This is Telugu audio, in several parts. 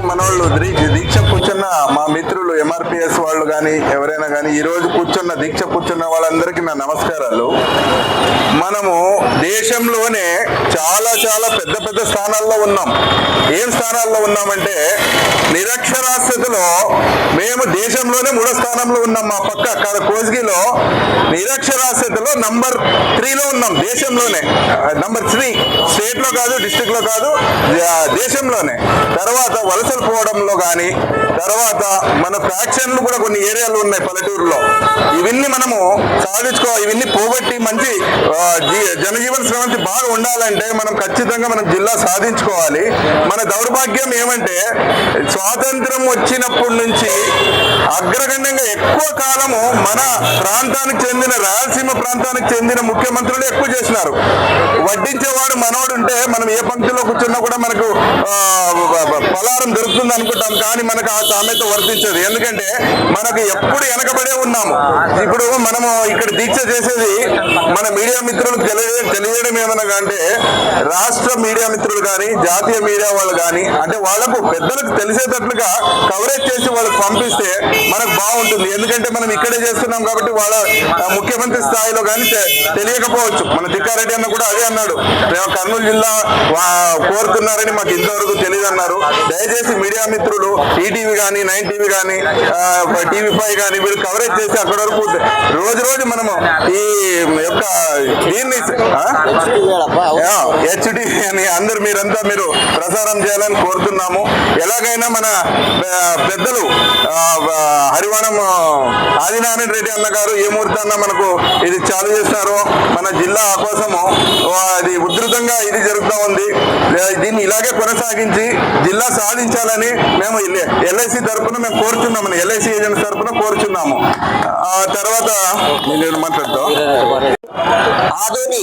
మనోళ్ళు దీక్ష కూర్చున్న మా మిత్రులు ఎంఆర్పిఎస్ వాళ్ళు కానీ ఎవరైనా కానీ ఈ రోజు కూర్చున్న దీక్ష కూర్చున్న వాళ్ళందరికీ నా నమస్కారాలు. మనము దేశంలోనే చాలా చాలా పెద్ద పెద్ద స్థానాల్లో ఉన్నాం. ఏం స్థానాల్లో ఉన్నామంటే నిరక్షరాస్యతలో మేము దేశంలోనే మూడో స్థానంలో ఉన్నాం మా పక్క అక్కడ కోజ్గిలో నిరక్షరాస్యతలో నంబర్ త్రీలో ఉన్నాం దేశంలోనే. నంబర్ త్రీ స్టేట్లో కాదు డిస్టిక్లో కాదు దేశంలోనే. తర్వాత వలసలు పోవడంలో కానీ తర్వాత మన ఫ్యాక్షన్లు కూడా కొన్ని ఏరియాలు ఉన్నాయి పల్లెటూరులో. ఇవన్నీ మనము సాధించుకో ఇవన్నీ పోగొట్టి మంచి జనజీవన శ్రవంతి బాగా ఉండాలంటే మనం ఖచ్చితంగా మనం జిల్లా సాధించుకోవాలి. మన దౌర్భాగ్యం ఏమంటే స్వాతంత్రం వచ్చినప్పటి నుంచి అగ్రగణ్యంగా ఎక్కువ కాలము మన ప్రాంతానికి చెందిన రాయలసీమ ప్రాంతానికి చెందిన ముఖ్యమంత్రులు ఎక్కువ చేసినారు. వడ్డించేవాడు మనోడు ఉంటే మనం ఏ పంక్తిలో కూర్చున్నా కూడా మనకు పలారం దొరుకుతుంది అనుకుంటాం కానీ మనకు ఆ సామెత వర్తించదు. ఎందుకంటే మనకు ఎప్పుడు వెనకబడే ఉన్నాము. ఇప్పుడు మనము ఇక్కడ దీక్ష చేసేది మన మీడియా మిత్రులకు తెలియ తెలియడం ఏమనగా అంటే రాష్ట్ర మీడియా మిత్రులు కానీ జాతీయ మీడియా వాళ్ళు కానీ అంటే వాళ్ళకు పెద్దలకు తెలిసేటట్లుగా కవరేజ్ చేసి వాళ్ళకి పంపిస్తే మనకు బాగుంటుంది. ఎందుకంటే మనం ఇక్కడే చేస్తున్నాం కాబట్టి వాళ్ళ ముఖ్యమంత్రి స్థాయిలో కానీ తెలియకపోవచ్చు. మన తిక్కారెడ్డి అన్న కూడా అదే అన్నాడు. మేము కర్నూలు జిల్లా వా- కోరుతున్నారని మాకు ఇంతవరకు తెలియదు అన్నారు దయచేసి మీడియా మిత్రులు ఈటీవీ కానీ నైన్ టీవీ కానీ టీవీ ఫైవ్ కానీ వీళ్ళు కవరేజ్ చేసి అక్కడ వరకు రోజు రోజు మనము ఈ యొక్క దీన్ని హెచ్డి అని అందరు మీరంతా మీరు ప్రసారం చేయాలని కోరుతున్నాము. ఎలాగైనా మన పెద్దలు ఆ, హరివణం ఆదినారాయణ రెడ్డి అన్న గారు ఏ ముహూర్తాన్న మనకు ఇది చాలు చేస్తారో మన జిల్లా కోసము అది ఉధృతంగా ఇది జరుగుతూ ఉంది. దీన్ని ఇలాగే కొనసాగించి జిల్లా సాధించాలని మేము ఎల్ఐసి తరఫున మేము కోరుచున్నాము ఎల్ఐసి ఏజెంట్స్ తరఫున కోరుచున్నాము. ఆ తర్వాత నేను మాట్లాడతాం. ఆదోని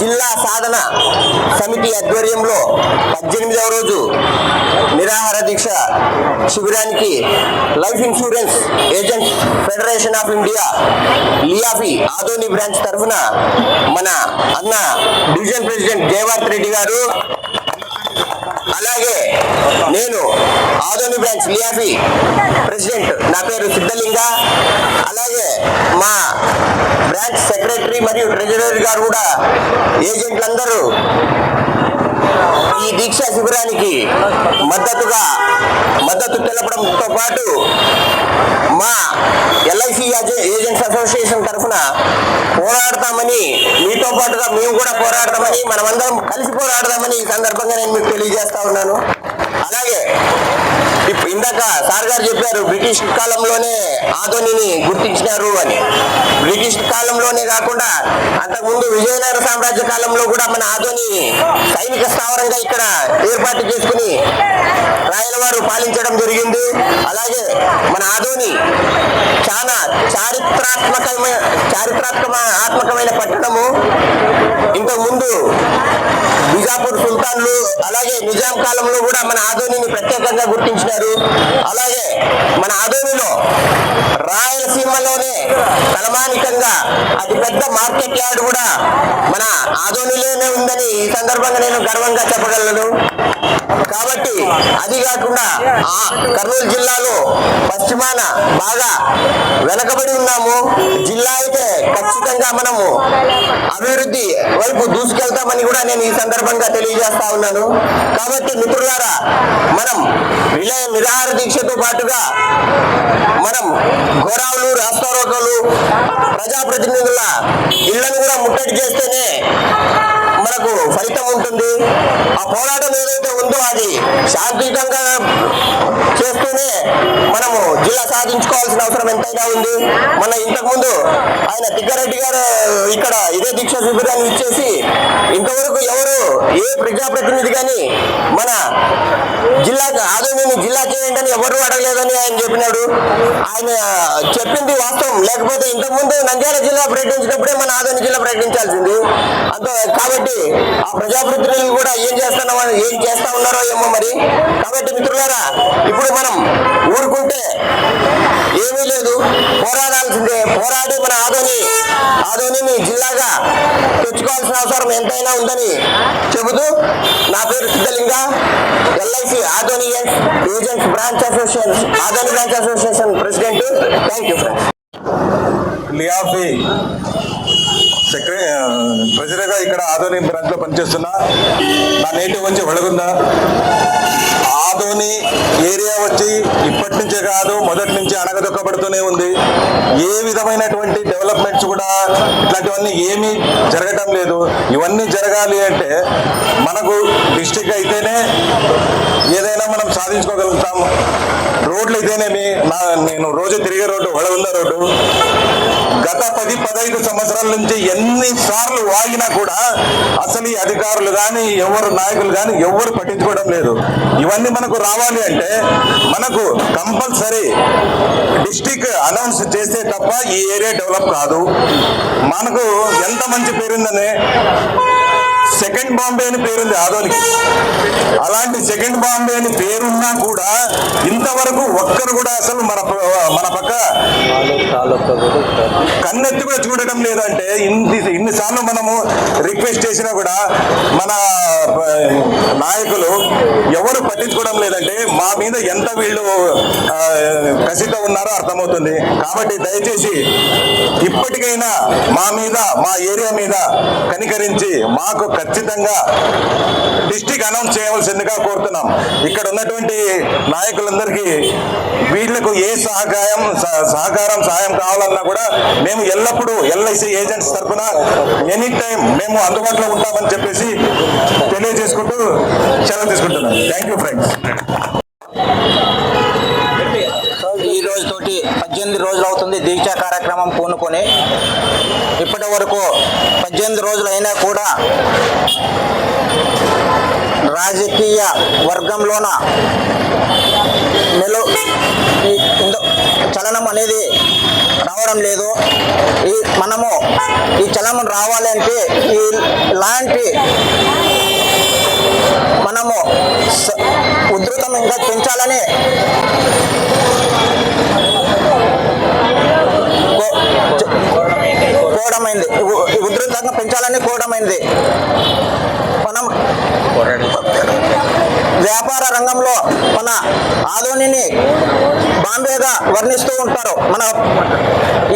జిల్లా సాధన సమితి ఆధ్వర్యంలో పద్దెనిమిదవ రోజు నిరాహార దీక్ష శిబిరానికి life insurance agent federation of India LIAFI Adoni branch తరఫున మన అన్న డివిజన్ ప్రెసిడెంట్ జయవార్త్ రెడ్డి గారు అలాగే నేను ఆదోని బ్రాంచ్ లియాఫీ ప్రెసిడెంట్. నా పేరు సిద్ధలింగ. అలాగే మా బ్రాంచ్ సెక్రటరీ మరియు ట్రెజరర్ గారు కూడా ఏజెంట్లందరూ ఈ దీక్షా శిబిరానికి మద్దతుగా మద్దతు తెలపడంతో పాటు మా ఎల్ఐసి ఏజెంట్స్ అసోసియేషన్ తరఫున పోరాడతామని మీతో పాటుగా మేము కూడా పోరాడతామని మనమందరం కలిసి పోరాడదామని ఈ సందర్భంగా నేను మీకు తెలియజేస్తా ఉన్నాను. అలాగే ఇందాక సార్ గారు చెప్పారు బ్రిటిష్ కాలంలోనే ఆధోనిని గుర్తించినారు అని. బ్రిటిష్ కాలంలోనే కాకుండా అంతకుముందు విజయనగర సామ్రాజ్య కాలంలో కూడా మన ఆధోని సైనిక స్థావరంగా ఇక్కడ ఏర్పాటు చేసుకుని రాయల వారు పాలించడం జరిగింది. అలాగే మన ఆధోని చాలా చారిత్రాత్మకమైన చారిత్రాత్మక ఆత్మకమైన పట్టణము. ఇంతకుముందు బిజాపూర్ సుల్తాన్లు అలాగే నిజాం కాలంలో కూడా మన ఆధోనిని ప్రత్యేకంగా గుర్తించిన గుర్తించినారు అలాగే మన ఆదోనిలో రాయలసీమలోనే తలమానికంగా అతి పెద్ద మార్కెట్ యార్డ్ కూడా మన ఆదోనిలోనే ఉందని ఈ సందర్భంగా నేను గర్వంగా చెప్పగలను. కాబట్టి అది కాకుండా ఆ కర్నూలు జిల్లాలో పశ్చిమాన బాగా వెనకబడి ఉన్నాము. జిల్లా అయితే ఖచ్చితంగా మనము అభివృద్ధి వైపు దూసుకెళ్తామని కూడా నేను ఈ సందర్భంగా తెలియజేస్తా ఉన్నాను. కాబట్టి మిత్రులారా మనం విలయ నిరాహార దీక్షతో పాటుగా మనం ఘోరావులు రాస్తారోకలు ప్రజాప్రతినిధుల ఇళ్ళను కూడా ముట్టడి చేస్తేనే మనకు ఫలితం ఉంటుంది. ఆ పోరాటం ఏదైతే ఉందో అది శాంతియుతంగా చేస్తూనే మనము జిల్లా సాధించుకోవాల్సిన అవసరం ఎంతైనా ఉంది. మన ఇంతకు ముందు ఆయన తిక్కారెడ్డి గారు ఇక్కడ ఇదే దీక్ష శిబిరాన్ని ఇచ్చేసి ఇంతవరకు ఎవరు ఏ ప్రజాప్రతినిధి కానీ మన జిల్లా ఆదోమిని జిల్లా చేయండి అని ఎవరు అడగలేదని ఆయన చెప్పినాడు. ఆయన చెప్పింది వాస్తవం. లేకపోతే ఇంతకుముందు నంద్యాల జిల్లా ప్రకటించినప్పుడే మన ఆదోని జిల్లా ప్రకటించాల్సింది. అంత కాబట్టి ఆ ప్రజాప్రతినిధులు కూడా ఏం చేస్తున్నామో ఏం చేస్తా ఉన్నారో ఏమో మరి. కాబట్టి మిత్రులారా ఇప్పుడు మనం ఊరుకుంటే ఏమీ లేదు. పోరాడాల్సిందే. పోరాడి మన ఆదోని. మీ జిల్లాగా తెచ్చుకోవాల్సిన అవసరం ఎంతైనా ఉందని చెబుతూ నా పేరు Siddhalinga. LIC Adoni agents branch association Adoni branch association president. Thank you friends. LIAFI secretary ప్రెసిడెంట్గా ఇక్కడ ఆదోని బ్రాంచ్లో పనిచేస్తున్నా. నా నేటివ్ వచ్చి వెలుగుందా ఆదోని ఏరియా వచ్చి ఇప్పటి నుంచే కాదు మొదటి నుంచి అనగదొక్కబడుతూనే ఉంది. ఏ విధమైనటువంటి డెవలప్మెంట్స్ కూడా ఇట్లాంటివన్నీ ఏమీ జరగటం లేదు. ఇవన్నీ జరగాలి అంటే మనకు డిస్టిక్ అయితేనే ఏదైనా మనం సాధించుకోగలుగుతాం. రోడ్లు అయితేనేమి నా నేను రోజు తిరిగే రోడ్డు వడగుంద రోడ్డు. గత పది పదహైదు సంవత్సరాల నుంచి ఎన్ని సార్లు వాగినా కూడా అసలు ఈ అధికారులు కానీ ఎవరు నాయకులు కానీ ఎవరు పట్టించుకోవడం లేదు. ఇవన్నీ మనకు రావాలి అంటే మనకు కంపల్సరీ డిస్టిక్ అనౌన్స్ చేస్తే తప్ప ఈ ఏరియా డెవలప్ కాదు. మనకు ఎంత మంచి పేరుందని సెకండ్ బాంబే అని పేరుంది ఆదోనికి. అలాంటి సెకండ్ బాంబే అని పేరున్నా కూడా ఇంతవరకు ఒక్కరు కూడా అసలు మన మన పక్క కన్నెత్తి కూడా చూడటం లేదంటే ఇన్ని ఇన్నిసార్లు మనము రిక్వెస్ట్ చేసినా కూడా మన నాయకులు ఎవరు పట్టించుకోవడం లేదంటే మా మీద ఎంత వీళ్ళు కసితో ఉన్నారో అర్థమవుతుంది. కాబట్టి దయచేసి ఇప్పటికైనా మా మీద మా ఏరియా మీద కనికరించి మాకు ఖచ్చితంగా డిస్టిక్ అనౌన్స్ చేయవలసిందిగా కోరుతున్నాం. ఇక్కడ ఉన్నటువంటి నాయకులందరికీ వీళ్ళకు ఏ సహకారం సహ- సహకారం సహాయం కావాలన్నా కూడా మేము ఎల్లప్పుడూ ఎల్ఐసి ఏజెంట్స్ తరఫున ఎనీ టైం మేము అందుబాటులో ఉంటామని చెప్పేసి తెలియజేసుకుంటూ సెలవు తీసుకుంటున్నాం. థ్యాంక్ యూ ఫ్రెండ్స్ రోజులు అవుతుంది దీక్షా కార్యక్రమం పూనుకొని ఇప్పటి వరకు పద్దెనిమిది రోజులు అయినా కూడా రాజకీయ వర్గంలోన మెలు ఈ చలనం అనేది రావడం లేదు. ఈ మనము ఈ చలనం రావాలి అంటే ఈ లాంటి మనము ఉధృతం ఇంకా పెంచాలని ఉధృతంగా పెంచాలని మనం వ్యాపార రంగంలో మన ఆధోనిని బాంబేగా వర్ణిస్తూ ఉంటారు మన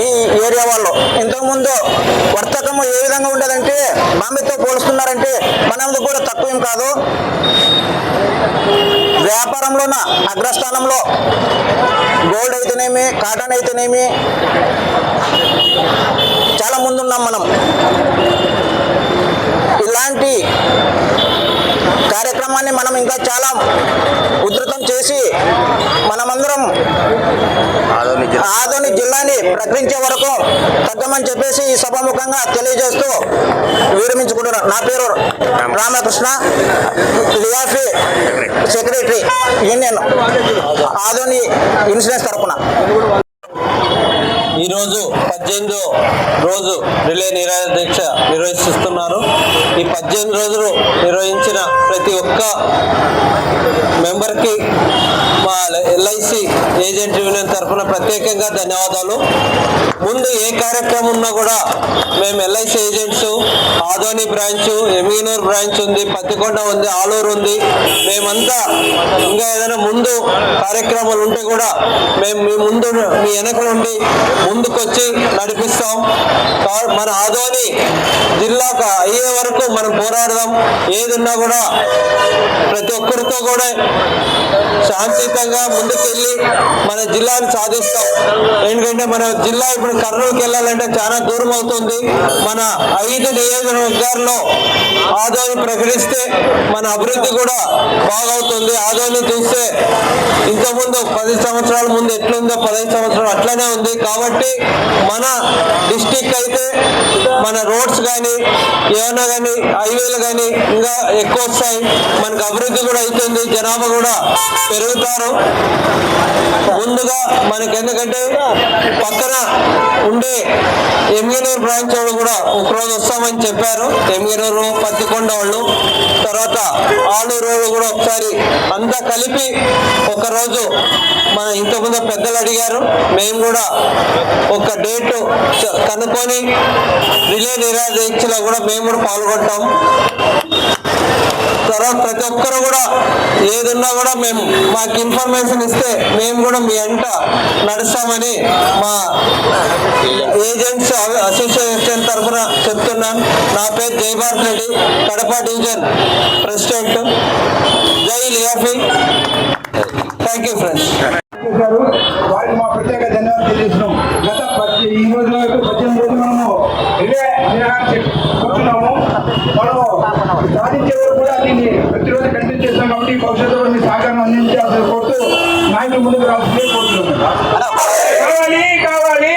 ఈ ఏరియా వాళ్ళు. ఇంతకుముందు వర్తకము ఏ విధంగా ఉండేదంటే బాంబేతో పోలుస్తున్నారంటే మనది కూడా తక్కువేం కాదు. వ్యాపారంలోన అగ్రస్థానంలో గోల్డ్ అయితేనేమి కాటన్ అయితేనేమి చాలా ముందున్నాం మనం. ఇలాంటి కార్యక్రమాన్ని మనం ఇంకా చాలా ఉధృతం చేసి మనమందరం ఆదోని జిల్లాని ప్రకటించే వరకు తగ్గమని చెప్పేసి ఈ సభాముఖంగా తెలియజేస్తూ విరమించుకుంటున్నాను నా పేరు Ramakrishna LIAFI secretary union Adoni insurance తరపున. ఈరోజు పద్దెనిమిదో రోజు రిలే నిరాహార దీక్ష నిర్వహిస్తున్నారు. ఈ పద్దెనిమిది రోజులు నిర్వహించిన ప్రతి ఒక్క మెంబర్కి మా ఎల్ఐసి ఏజెంట్ యూనియన్ తరఫున ప్రత్యేకంగా ధన్యవాదాలు. ముందు ఏ కార్యక్రమం ఉన్నా కూడా మేము LIC agents Adoni branch Emmiganur branch ఉంది పత్తికొండ ఉంది ఆలూరు ఉంది. మేమంతా ఇంకా ఏదైనా ముందు కార్యక్రమాలు ఉంటే కూడా మేము మీ ముందు మీ వెనక నుండి ముందుకొచ్చి నడిపిస్తాం. కా- మన ఆదోని జిల్లాకు అయ్యే వరకు మనం పోరాడదాం. ఏది ఉన్నా కూడా ప్రతి ఒక్కరితో కూడా శాంతియుతంగా ముందుకెళ్ళి మన జిల్లాని సాధిస్తాం. ఎందుకంటే మన జిల్లా ఇప్పుడు కర్నూలుకి వెళ్ళాలంటే చాలా దూరం అవుతుంది. మన ఐదు నియోజకవర్గాల్లో ఆదోని ప్రకటిస్తే మన అభివృద్ధి కూడా బాగవుతుంది. ఆదోని చూస్తే ఇంతకుముందు పది సంవత్సరాల ముందు ఎట్లుందో పదహైదు సంవత్సరాలు అట్లనే ఉంది. కాబట్టి మన డిస్టిక్ అయితే మన రోడ్స్ కానీ ఏమైనా కానీ హైవేలు కానీ ఇంకా ఎక్కువ వస్తాయి. మనకు అభివృద్ధి కూడా అవుతుంది. జనాభా కూడా పెరుగుతారు. ముందుగా మనకి ఎందుకంటే పక్కన ఉండే ఎమ్మిగనూరు బ్రాంచ్ వాళ్ళు కూడా ఒకరోజు వస్తామని చెప్పారు. ఎమ్మిగనూరు పత్తికొండ వాళ్ళు. తర్వాత ఆలూరు కూడా ఒకసారి అంతా కలిపి ఒకరోజు మన ఇంతకుముందు పెద్దలు అడిగారు. మేము కూడా ఒక డేట్ కనుక్కొని రిలే నిరాదీక్షలో కూడా మేము కూడా పాల్గొంటాం. తర్వాత ప్రతి ఒక్కరు కూడా ఏదున్నా కూడా మేము మాకు ఇన్ఫర్మేషన్ ఇస్తే మేము కూడా మీ అంట నడుస్తామని మా ఏజెంట్స్ అసోసియేషన్ తరఫున చెప్తున్నాను. నా పేరు జయభారత్ రెడ్డి కడప డివిజన్ ప్రెసిడెంట్. జై లియాఫీ. Thank you friends. వారికి మా ప్రత్యేక ధన్యవాదాలు తెలియజేస్తున్నాం. గత ఈ రోజు వరకు పద్దెనిమిది రోజులు మనము ఇదే నిరాహార కూర్చున్నాము. మనము పార్టీని ప్రతిరోజు కంటిన్యూ చేస్తాం కాబట్టి భవిష్యత్తులో మీ సహకారం అందించాల్సి కోరుతూ నాయకులు ముందుకు రావాల్సిందే కోరుతున్నాం. కావాలి కావాలి.